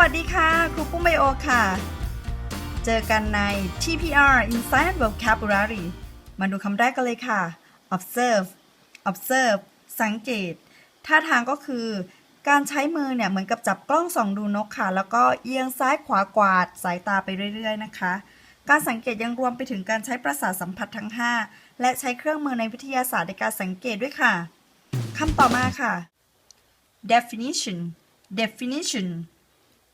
วัสดีค่ะ ครูปุ้มไบโอค่ะ เจอกันใน TPR Inside Vocabulary มาดูคำแรกกันเลยค่ะ observe observe สังเกต ท่าทางก็คือ การใช้มือเนี่ย เหมือนกับจับกล้องส่องดูนกค่ะ แล้วก็เอียงซ้ายขวากวาดสายตาไปเรื่อย ๆ นะคะ การสังเกตยังรวมไปถึงการใช้ประสาทสัมผัสทั้ง 5 และใช้เครื่องมือในวิทยาศาสตร์ในการสังเกตด้วยค่ะคำต่อมาค่ะ definition definition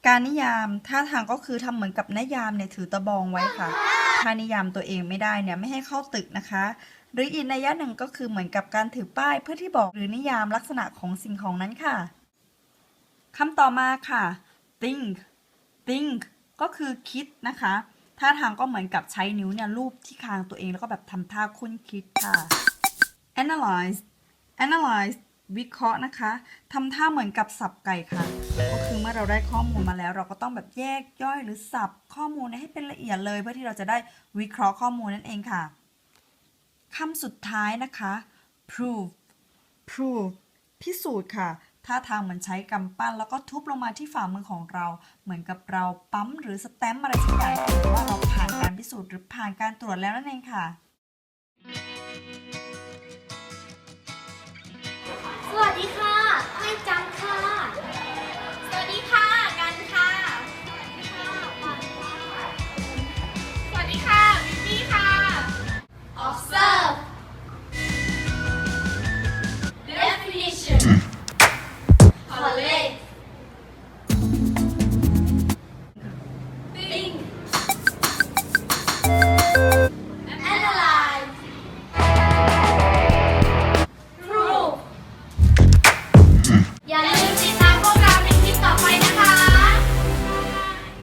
การนิยามท่าทางก็คือทำเหมือนกับนิยามเนี่ยถือตะบองไว้ค่ะ ถ้านิยามตัวเองไม่ได้เนี่ยไม่ให้เข้าตึกนะคะ หรืออีกนัยยะหนึ่งก็คือเหมือนกับการถือป้ายเพื่อที่บอกหรือนิยามลักษณะของสิ่งของนั้นค่ะคำต่อมาค่ะ think think ก็คือคิดนะคะท่าทางก็เหมือนกับใช้นิ้วเนี่ยลูบที่คางตัวเองแล้วก็แบบทำท่าคุ้นคิดค่ะ analyze analyze วิเคราะห์นะคะทำท่าเหมือนกับสับไก่ค่ะ ก็คือเมื่อเราได้ข้อมูลมาแล้ว เราก็ต้องแบบแยกย่อยหรือสับข้อมูลให้เป็นละเอียดเลย เพื่อที่เราจะได้วิเคราะห์ข้อมูลนั่นเองค่ะคำสุดท้ายนะคะ prove prove พิสูจน์ค่ะท่าทางเหมือนใช้กำปั้น แล้วก็ทุบลงมาที่ฝ่ามือของเรา เหมือนกับเราปั๊มหรือสแตมป์อะไรสักอย่างหรือว่าเราผ่านการพิสูจน์หรือผ่านการตรวจแล้วนั่นเองค่ะ Awesome.